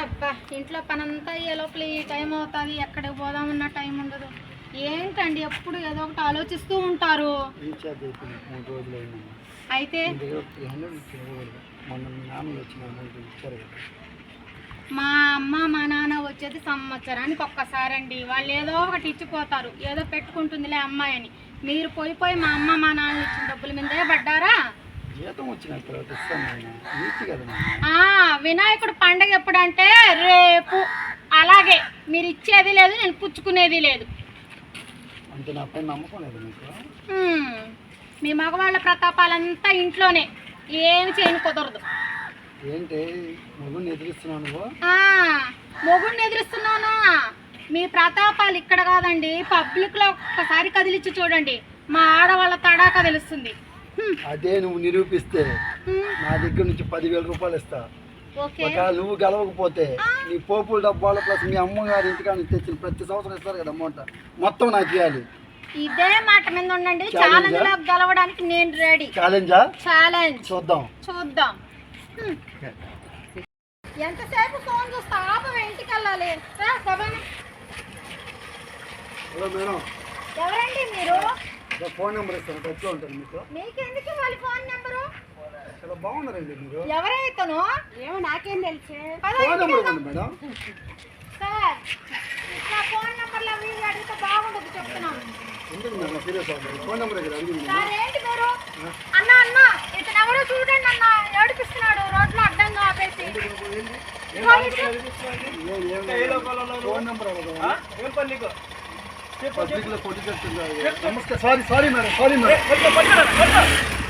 అబ్బా ఇంట్లో పనంతా అయ్యే లోపల ఈ టైం అవుతుంది ఎక్కడికి పోదామన్న టైం ఉండదు. ఏంటండి ఎప్పుడు ఏదో ఒకటి ఆలోచిస్తూ ఉంటారు? అయితే మీ అమ్మ మా నాన్న వచ్చేది సంవత్సరానికి ఒక్కసారి అండి వాళ్ళు ఏదో ఒకటి ఇచ్చిపోతారు. ఏదో పెట్టుకుంటుందిలే అమ్మాయి అని మీరు పోయి పోయి మా అమ్మ మా నాన్న ఇచ్చిన డబ్బుల మీదే పడ్డారా? జీతం వచ్చిన తర్వాత ఇస్తాను కదా వినాయకుడు పండగ ఎప్పుడంటే రేపు. అలాగే మీరు ఇచ్చేది లేదు నేను పుచ్చుకునేది లేదు. మీ మగవాళ్ళ ప్రతాపాలంతా ఇంట్లోనే. ఏమి చేయని కుదరదు. ఏంటి? మొగుడిని ఎదురుస్తున్నానా? మీ ప్రతాపాలు ఇక్కడ కాదండి పబ్లిక్లో ఒక్కసారి కదిలిచ్చి చూడండి. మా ఆడవాళ్ళ తడాక తెలుస్తుంది. అదే నువ్వు నిరూపిస్తే. నా దగ్గర నుంచి పదివేల రూపాయలు ఇస్తా. ఒకవేళ నువ్వు గెలవకపోతే నీ పోపుల డబ్బాలు ప్లస్ మీ అమ్మగారి ఇంటికాడ నుంచి తెచ్చిన ప్రతి సంవత్సరం ఇస్తారు కదా అమౌంట్. మొత్తం నాకు ఇవ్వాలి ఇదే మాట మీద ఉండండి? ఛాలెంజ్లో గెలవడానికి నేను రెడీ ఛాలెంజా ఛాలెంజ్ చూద్దాం. చూద్దాం. ఎంతసేపు ఫోన్ చూస్తా? ఆపవే ఇంటికి వెళ్ళాలి. Hello madam. ఎవరండి మీరు? ఫోన్ నెంబర్ ఇస్తాను టచ్లో ఉంటాను మీకు మీకెందుకు వాళ్ళ ఫోన్ నెంబరు చాలా బాగున్నారండి మీరు ఎవరైతేనో ఏమో నాకేం తెలుసు ఫోన్ నెంబర్ ఇవ్వండి మేడం సార్ నా ఫోన్ నెంబర్లో మీరు అడిగితే బాగుండదు చెప్తున్నాను ఎందుకు మేడం సీరియస్ అవ్వదు ఫోన్ నెంబర్ దగ్గర అడిగింది సార్ ఏంటి మీరు అన్న అన్న ఇతను ఎవరో చూడండి అన్న ఏడిపిస్తున్నాడు రోడ్లో అడ్డంగా ఆపేసి ఫోన్ నెంబర్ పబ్లిక్ లో కొట్టి నమస్తే sorry sorry madam sorry madam